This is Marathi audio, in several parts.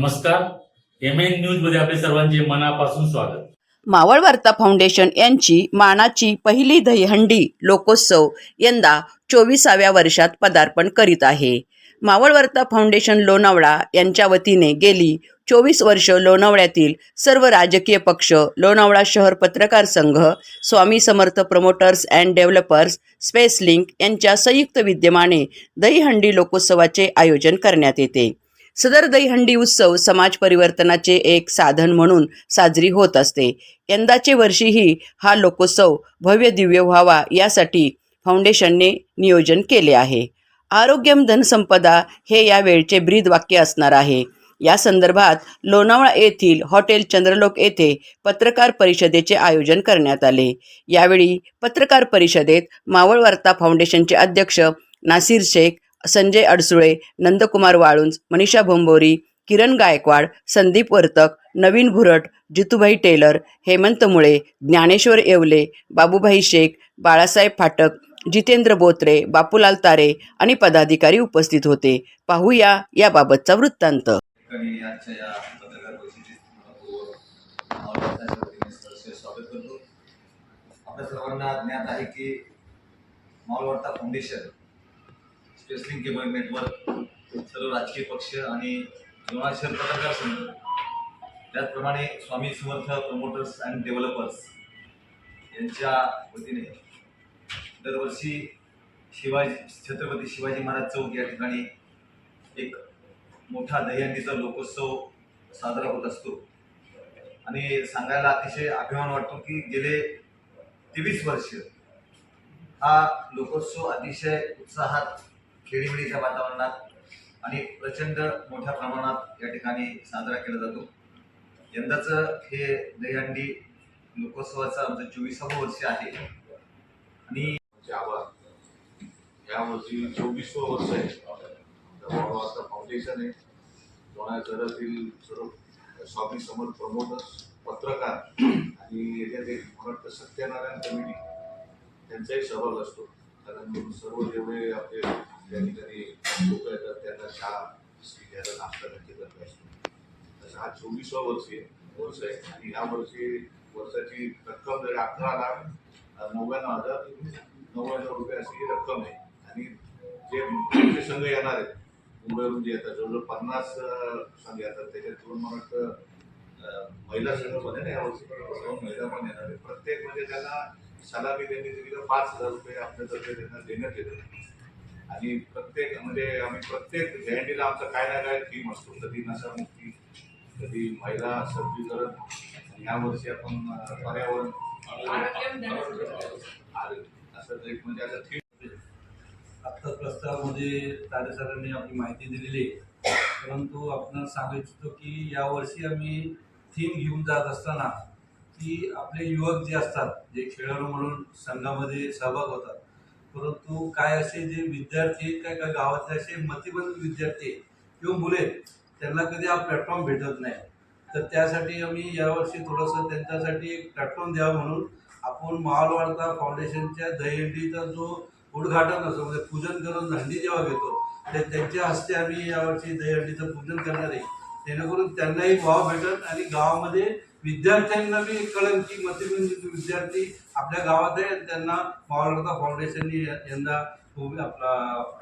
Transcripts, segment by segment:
नमस्कार. एम एन न्यूजमध्ये आपले सर्वांचे मनापासून स्वागत. मावळ वार्ता फाउंडेशन यांची मानाची पहिली दहीहंडी लोकोत्सव यंदा चोवीसाव्या वर्षात पदार्पण करीत आहे. मावळवर्ता फाउंडेशन लोणावळा यांच्या वतीने गेली चोवीस वर्ष लोणावळ्यातील सर्व राजकीय पक्ष लोणावळा शहर पत्रकार संघ Swami Samarth promoters and developers space link यांच्या संयुक्त विद्यमाने दहीहंडी लोकोत्सवाचे आयोजन करण्यात येते. सदर दहीहंडी उत्सव समाज परिवर्तनाचे एक साधन म्हणून साजरी होत असते. यंदाचे वर्षीही हा लोकोत्सव भव्य दिव्य व्हावा यासाठी फाउंडेशनने नियोजन केले आहे. आरोग्यम धनसंपदा हे या वेळचे ब्रीद वाक्य असणार आहे. या संदर्भात लोणावळा येथील हॉटेल चंद्रलोक येथे पत्रकार परिषदेचे आयोजन करण्यात आले. यावेळी पत्रकार परिषदेत मावळ वार्ता फाउंडेशनचे अध्यक्ष नासिर शेख संजय अडसुळे नंदकुमार वाळुंज मनीषा भोंबोरी किरण गायकवाड संदीप वर्तक नवीन भुरट जितूभाई टेलर हेमंत मुळे ज्ञानेश्वर येवले बाबूभाई शेख बाळासाहेब फाटक जितेंद्र बोत्रे बापूलाल तारे आणि पदाधिकारी उपस्थित होते. पाहूया याबाबतचा वृत्तांत. आपल्या सर्वांना ज्ञात आहे की मावळवार्ता फाउंडेशन स्पेसलिंग केबल नेटवर्क सर्व राजकीय पक्ष आणि लोणार शहर पत्रकार संघ. त्याचप्रमाणे Swami Samarth promoters and developers यांच्या वतीने दरवर्षी शिवाजी छत्रपती शिवाजी महाराज चौक या ठिकाणी एक मोठा दहीहंडीचा लोकोत्सव साजरा होत असतो. आणि सांगायला अतिशय अभिमान वाटतो की गेले तेवीस वर्ष हा लोकोत्सव अतिशय उत्साहात खेळीमेळीच्या वातावरणात आणि प्रचंड मोठ्या प्रमाणात या ठिकाणी साजरा केला जातो. यंदाचं हे दहीहंडी लोकोत्सवाचं आमचं चोवीसावं वर्ष आहे. आणि या वर्षी यावर्षी चोवीसवं वर्ष आहे. वार्ता फाउंडेशन आहे. लोणार शहरातील सर्व स्वामी समर्थ प्रमोटर्स पत्रकार आणि याच्यात एक वाटतं सत्यनारायण कमिटी त्यांचाही सहभाग असतो. कारण सर्व जेवढे आपले त्या ठिकाणी लोक येतात त्यांना चहा बिस्किट घ्यायला नाश्ता त्यांचे करत असतो तसं हा चोवीसवा वर्ष आहे. वर्ष आहे आणि या वर्षी वर्षाची रक्कम जरी अकरा लाख नव्याण्णव हजार नव्याण्णव रुपये अशी ही रक्कम आहे. आणि जे संघ येणार आहेत मुंबईवरून जे येतात जवळजवळ पन्नास संघ येतात त्याच्यातून मला वाटतं महिला संघ पण आहे ना यावर्षी दोन महिला पण येणार आहे प्रत्येक म्हणजे त्यांना सलामी त्यांनी दिली पाच हजार रुपये आपल्यातर्फे त्यांना देण्यात येतं आणि प्रत्येक म्हणजे आम्ही प्रत्येक जयंतीला आमचा काय ना काय थीम असतो. कधी नशामुक्ती कधी महिला सबलीकरण आणि यावर्षी आपण अं, पर्यावरण आरोग्य असं एक म्हणजे असं थीम आत्ता प्रस्तावामध्ये तारे सरांनी आपली माहिती दिलेली आहे. परंतु आपण सांगू इच्छितो की यावर्षी आम्ही थीम घेऊन जात असताना की आपले युवक जे असतात जे खेळाडू म्हणून संघामध्ये सहभाग होतात परंतु काय असे जे विद्यार्थी आहेत काय काय गावातले असे मतिबंध विद्यार्थी किंवा मुले त्यांना कधी हा प्लॅटफॉर्म भेटत नाही. तर त्यासाठी आम्ही यावर्षी थोडंसं त्यांच्यासाठी एक प्लॅटफॉर्म द्यावा म्हणून आपण महालवाडता फाउंडेशनच्या दहीहंडीचा जो उद्घाटन असतो म्हणजे पूजन करून हंडी जेव्हा घेतो ते त्यांच्या हस्ते आम्ही यावर्षी दहीहंडीचं पूजन करणार आहे. जेणेकरून त्यांनाही वाव भेटत आणि गावामध्ये विद्यार्थ्यांना बी कळेल की मतिमंदित विद्यार्थी आपल्या गावात आहे आणि त्यांना मावळता फाउंडेशनने यंदा आपला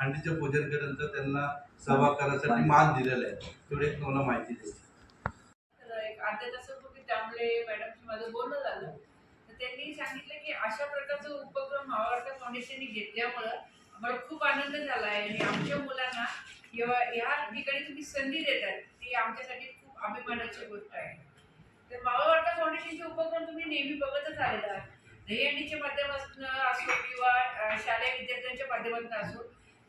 हंडीचं पूजन केल्यानंतर त्यांना सहभाग करण्यासाठी मान दिलेला आहे. तेवढी एक तुम्हाला माहिती द्यायची एक अर्ध्या तासापूर्वी त्यामुळे मॅडमशी माझं बोलणं झालं. तर त्यांनी सांगितलं की अशा प्रकारचा उपक्रम मावार्ता फाउंडेशनने घेतल्यामुळं मला खूप आनंद झाला आहे आणि आमच्या मुलांना किंवा या ठिकाणी तुम्ही संधी देतात ती आमच्यासाठी खूप अभिमानाची गोष्ट आहे. तर मावार्ता फाउंडेशनचे उपक्रम तुम्ही नेहमी बघतच आलेला आहात दहीहंडीच्या माध्यमातून असो किंवा शालेय विद्यार्थ्यांच्या माध्यमातून असो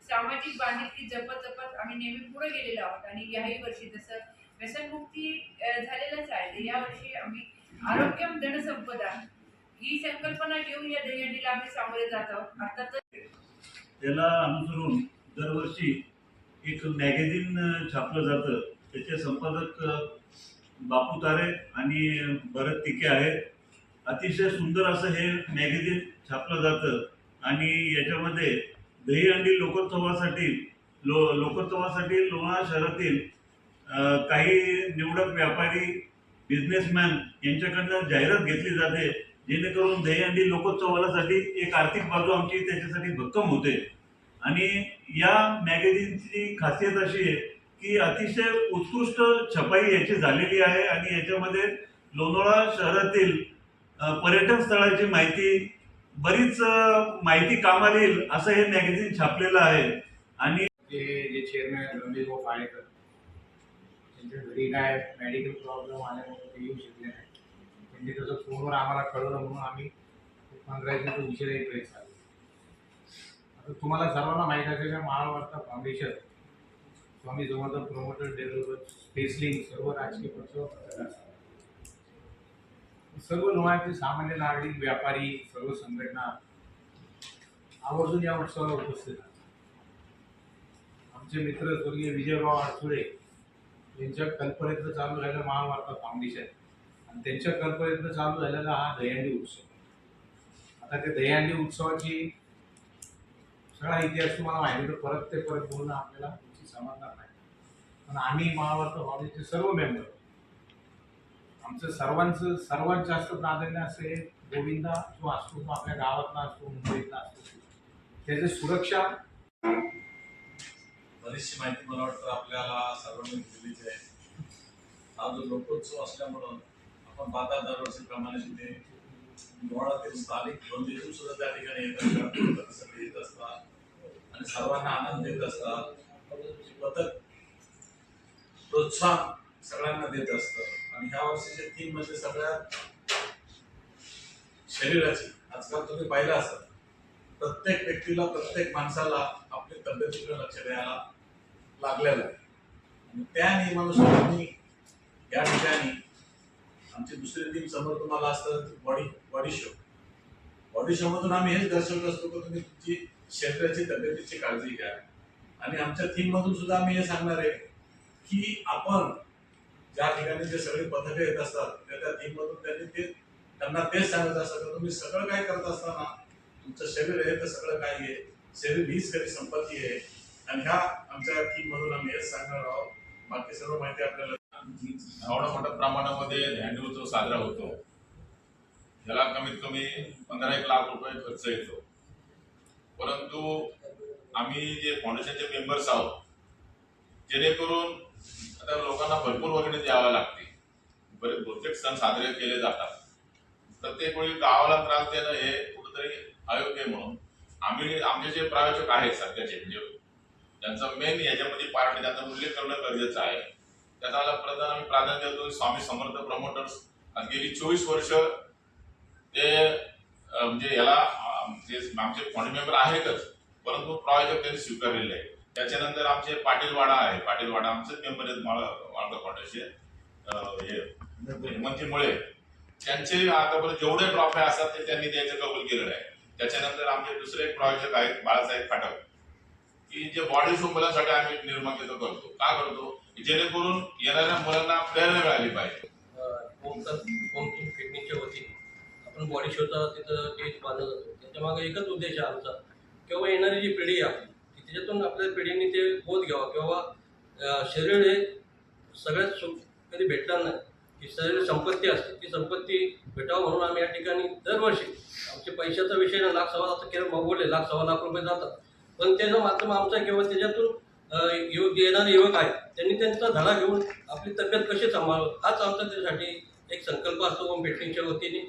सामाजिक बांधिलकी जपत जपत आम्ही नेहमी पुढे गेलेलो आहोत आणि याही वर्षी जसं व्यसनमुक्ती झालेलंच आहे या यावर्षी आम्ही आरोग्यम धनसंपदा ही संकल्पना घेऊन या दहीहंडीला आम्ही सामोरे जात आहोत. आता तर त्याला अनुसरून दरवर्षी एक मॅगझिन छापलं जातं. त्याचे संपादक बापू तारे आणि भरत तिके आहेत. अतिशय सुंदर असं हे मॅगझिन छापलं जातं. आणि याच्यामध्ये दहीहंडी लोकोत्सवासाठी लो लोकोत्सवासाठी लोणार शहरातील काही निवडक व्यापारी बिझनेसमॅन यांच्याकडनं जाहिरात घेतली जाते. जेणेकरून दहीहंडी लोकोत्सवासाठी एक आर्थिक बाजू आमची त्याच्यासाठी भक्कम होते. आणि या मॅगझिनची खासियत अशी आहे की अतिशय उत्कृष्ट छपाई याची झालेली आहे आणि याच्यामध्ये लोणावळा शहरातील पर्यटन स्थळाची माहिती बरीच माहिती कामाला येईल असं हे मॅगझिन छापलेलं आहे. आणि जे चेअरमॅन रमेश भाऊ पाळेकर त्यांच्या घरी काय मेडिकल प्रॉब्लेम आल्यामुळे ते येऊ शकले नाही. त्यांनी तसं फोनवर आम्हाला कळवलं म्हणून आम्ही पंधरा दिवस उशिरा ट्रेस आलो आता तुम्हाला सर्वांना माहीत असेल Maharashtra foundation Swami Samarth promoter developer space link सर्व राजकीय पक्ष सर्व लोकांचे सामान्य नागरिक व्यापारी सर्व संघटना आवर्जून या उत्सवाला उपस्थित आमचे मित्र स्वर्गीय विजयभाव अडसुळे यांच्या कल्पनेतनं चालू झालेलं महावार्ता फाउंडेशन आणि त्यांच्या कल्पनेतनं चालू झालेला हा दहीहंडी उत्सव आता त्या दहीहंडी उत्सवाची सगळा इतिहास तुम्हाला माहिती परत ते परत बोलणं आपल्याला समाधान नाही. पण आम्ही महावार्ता कॉलेजचे सर्व मेंबर आमचं सर्वांचं सर्वात जास्त प्राधान्य असे गोविंदा जो असतो तो आपल्या गावातला असतो मुंबईतला असतो. त्याची सुरक्षा बरीचशी माहिती मला वाटतं आपल्याला सर्वांनी दिलेली आहे. हा जो लोकोत्सव असल्यामुळं आपण पाहता दरवर्षीप्रमाणे तिथे लोणावळ्यातील स्थानिक बंदिजून सुद्धा त्या ठिकाणी येत असतात येत असतात आणि सर्वांना आनंद देत असतात. पथक प्रोत्साहन सगळ्यांना देत असतं. आणि ह्या वर्षीचे थीम म्हणजे सगळ्यात शरीराची. आजकाल तुम्ही पाहिलं असतात प्रत्येक व्यक्तीला प्रत्येक माणसाला आपल्या तब्येतीकडे लक्ष द्यायला लागलेलं आहे. आणि त्या नियमानुसार या ठिकाणी आमची दुसरी टीम समोर तुम्हाला असतं body body show body show मधून आम्ही हेच दर्शवत असतो की तुम्ही तुमची शरीराची तब्येतीची काळजी घ्या. आणि आमच्या थीम मधून सुद्धा आम्ही हे सांगणार आहे की आपण ज्या ठिकाणी जे सगळे पथकं येत असतात त्या त्या थीम मधून त्यांनी ते त्यांना तेच सांगत असतात की तुम्ही सगळं काय करत असताना तुमचं शरीर आहे तर सगळं काय आहे? शरीर हीच खरी संपत्ती आहे. आणि ह्या आमच्या थीम मधून आम्ही हेच सांगणार आहोत. बाकी सर्व माहिती आपल्याला एवढ्या मोठ्या प्रमाणामध्ये ध्यानी उत्सव साजरा होतो. याला कमीत कमी पंधरा एक लाख रुपये खर्च येतो. परंतु आम्ही जे फाउंडेशनचे मेंबर्स आहोत जेणेकरून आता लोकांना भरपूर वर्गणी द्यावं लागते. बरेच बहुतेक सण साजरे केले जातात. प्रत्येक वेळी गावाला त्रास देणं हे कुठंतरी अयोग्य आहे म्हणून आम्ही आमचे जे प्रायोजक आहेत सध्याचे म्हणजे त्यांचा मेन याच्यामध्ये पार्ट त्यांचा उल्लेख करणं गरजेचं आहे. त्याचा प्रधान आम्ही प्राधान्य देतो स्वामी समर्थ प्रमोटर्स गेली चोवीस वर्ष ते म्हणजे याला जे आमचे फंड मेंबर आहेतच परंतु प्रायोजक त्यांनी स्वीकारलेले आहे. त्याच्यानंतर आमचे पाटीलवाडा आहे. पाटीलवाडा आमचं मेंबर आहेत माळ वाळदा फाउंडेशन. हे हेमंतीमुळे त्यांचे आतापर्यंत जेवढे ट्रॉफ्या असतात ते त्यांनी द्यायचं कबूल केलेलं आहे. त्याच्यानंतर आमचे दुसरे एक प्रायोजक आहेत बाळासाहेब फाटक. की जे बॉडी शो मुलांसाठी आम्ही निर्माण तिथं करतो. का करतो? जेणेकरून येणाऱ्या मुलांना प्रेरणा मिळाली पाहिजे. फिटनेसच्या वतीने आपण बॉडी शोचा तिथं टेस्ट बांधला जातो. त्याच्यामागे एकच उद्देश आहे आमचा. किंवा येणारी जी पिढी आहे आपली त्याच्यातून आपल्या पिढीने ते बोध घ्यावा किंवा शरीर हे सगळ्यात सुख कधी भेटणार नाही. की शरीर संपत्ती असते ती संपत्ती भेटावं म्हणून आम्ही या ठिकाणी दरवर्षी आमचे पैशाचा विषय ना लाख सव्वा लाख केलं मागवले लाख सव्वा लाख रुपये जातात. पण त्याचं माध्यम आमचा किंवा त्याच्यातून युवक येणारे युवक आहेत त्यांनी त्यांचा धडा घेऊन आपली तब्येत कशी सांभाळावं हाच आमचा त्यासाठी एक संकल्प असतो होम फिटनेसच्या वतीने.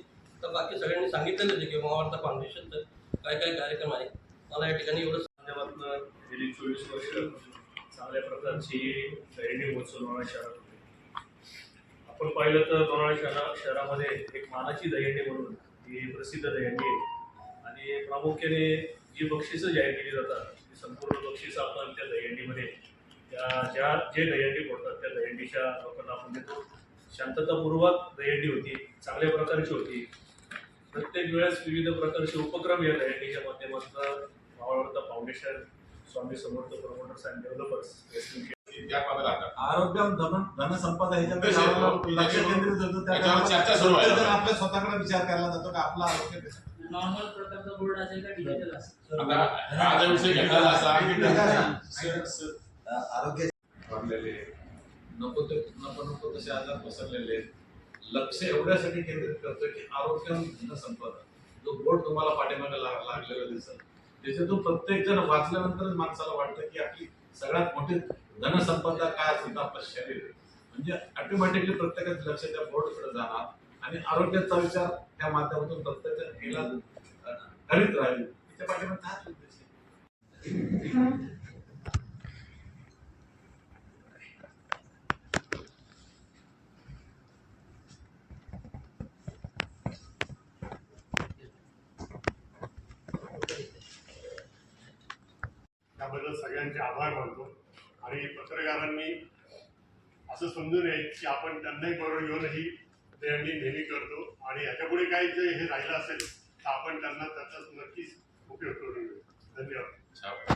तर बाकी सगळ्यांनी सांगितलेलं की महावार्ता फाउंडेशनचं काय काय कार्यक्रम आहे. मला या ठिकाणी एवढं माध्यमातून गेली चोवीस वर्ष चांगल्या प्रकारची दहिंडी महोत्सव लोणावळा शहरात होते आपण पाहिलं तर लोणावळा शहरा शहरामध्ये एक मानाची दहीहंडी म्हणून ही प्रसिद्ध दहीहंडी आहे. आणि प्रामुख्याने जी बक्षिसं जाहीर केली जातात ती संपूर्ण बक्षिसं आपण त्या दहीहंडीमध्ये त्या ज्या जे दहीहंडी पडतात त्या दहीहंडीच्या लोकांना आपण देतो. शांततापूर्वक दहीहंडी होती चांगल्या प्रकारची होती. प्रत्येक वेळेस विविध प्रकारचे उपक्रम या दहीहंडीच्या माध्यमातून foundation Swami Samarth promoters and developers आरोग्यम धन धनसंपदा ह्याच्याकडे लक्ष केंद्रित होतं त्याच्यावर आपल्या स्वतःकडे विचार करायला जातो की? आपलं आरोग्य. नॉर्मल प्रकारचा बोर्ड असेल का डिजिटल असेल? आरोग्य वाढलेले नको ते नको नको तसे आजार पसरलेले आहेत. लक्ष एवढ्यासाठी केंद्रित करतो की आरोग्य धनसंपदा. जो बोर्ड तुम्हाला पाठीमागे लागलेला दिसेल. त्याच्यातून प्रत्येक जण वाचल्यानंतरच माणसाला वाटतं की आपली सगळ्यात मोठी धनसंपदा काय असेल आपलं शरीर. म्हणजे ऑटोमॅटिकली प्रत्येकाचं लक्ष त्या बोर्डकडे जाणार आणि आरोग्याचा विचार त्या माध्यमातून प्रत्येक केला करीत राहील. त्या पाठीमध्ये त्याबद्दल सगळ्यांचे आभार मानतो. आणि पत्रकारांनी असं समजू नये की आपण त्यांनाही बरोबर घेऊनही दहीहंडी नेहमी करतो. आणि याच्यापुढे काही जे हे राहिलं असेल तर आपण त्यांना त्याचा नक्कीच उपयोग करून घेऊ. धन्यवाद.